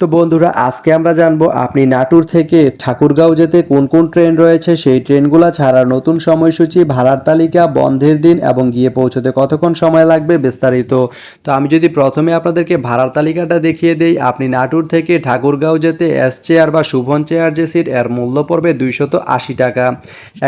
তো বন্ধুরা, আজকে আমরা জানব আপনি নাটুর থেকে ঠাকুরগাঁও যেতে কোন কোন ট্রেন রয়েছে? সেই ট্রেনগুলো ছাড়ার নতুন সময়সূচি, ভাড়ার তালিকা, বন্ধের দিন এবং গিয়ে পৌঁছতে কতক্ষণ সময় লাগবে বিস্তারিত। তো আমি যদি প্রথমে আপনাদেরকে ভাড়ার তালিকাটা দেখিয়ে দেই, আপনি নাটুর থেকে ঠাকুরগাঁও যেতে এস চেয়ার বা শুভন চেয়ার যে সিট, এর মূল্য পড়বে দুইশত আশি টাকা।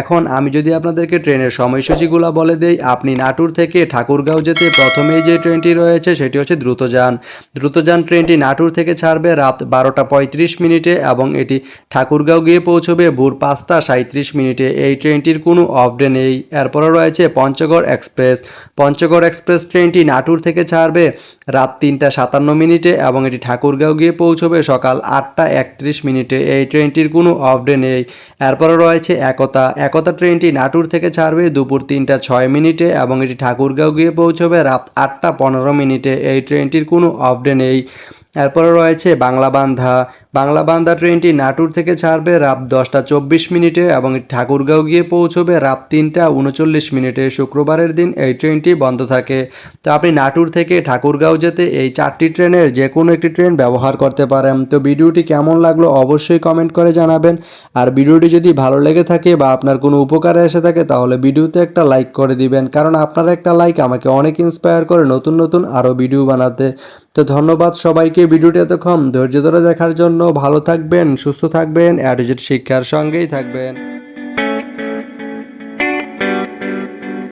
এখন আমি যদি আপনাদেরকে ট্রেনের সময়সূচিগুলো বলে দেই, আপনি নাটুর থেকে ঠাকুরগাঁও যেতে প্রথমেই যে ট্রেনটি রয়েছে, সেটি হচ্ছে দ্রুতযান। দ্রুতযান ট্রেনটি নাটুর থেকে ছাড়বে রাত বারোটা পঁয়ত্রিশ মিনিটে এবং এটি ঠাকুরগাঁও গিয়ে পৌঁছবে ভোর পাঁচটা সাঁত্রিশ মিনিটে। এই ট্রেনটির কোনো অফ ডে নেই। এরপরে রয়েছে পঞ্চগড় এক্সপ্রেস। পঞ্চগড় এক্সপ্রেস ট্রেনটি নাটুর থেকে ছাড়বে রাত তিনটা সাতান্ন মিনিটে এবং এটি ঠাকুরগাঁও গিয়ে পৌঁছবে সকাল আটটা একত্রিশ মিনিটে। এই ট্রেনটির কোনো অফ ডে নেই। এরপরে রয়েছে একতা। একতা ট্রেনটি নাটুর থেকে ছাড়বে দুপুর তিনটা ছয় মিনিটে এবং এটি ঠাকুরগাঁও গিয়ে পৌঁছবে রাত আটটা পনেরো মিনিটে। এই ট্রেনটির কোনো অফ ডে নেই। এরপরে রয়েছে বাংলা বান্ধা বাংলা বান্ধা ট্রেনটি নাটুর থেকে ছাড়বে রাত দশটা চব্বিশ মিনিটে এবং ঠাকুরগাঁও গিয়ে পৌঁছবে রাত তিনটা উনচল্লিশ মিনিটে। শুক্রবারের দিন এই ট্রেনটি বন্ধ থাকে। তো আপনি নাটুর থেকে ঠাকুরগাঁও যেতে এই চারটি ট্রেনের যে কোনো একটি ট্রেন ব্যবহার করতে পারেন। তো ভিডিওটি কেমন লাগল অবশ্যই কমেন্ট করে জানাবেন। আর ভিডিওটি যদি ভালো লেগে থাকে বা আপনার কোনো উপকারে এসে থাকে তাহলে ভিডিওতে একটা লাইক করে দিবেন। কারণ আপনার একটা লাইক আমাকে অনেক ইন্সপায়ার করে নতুন নতুন আরও ভিডিও বানাতে। তো ধন্যবাদ সবাইকে। ভিডিওটি এতক্ষণ ধৈর্য ধরে দেখার জন্য ভালো থাকবেন সুস্থ থাকবেন অ্যাডিজেট শিক্ষার সঙ্গেই থাকবেন।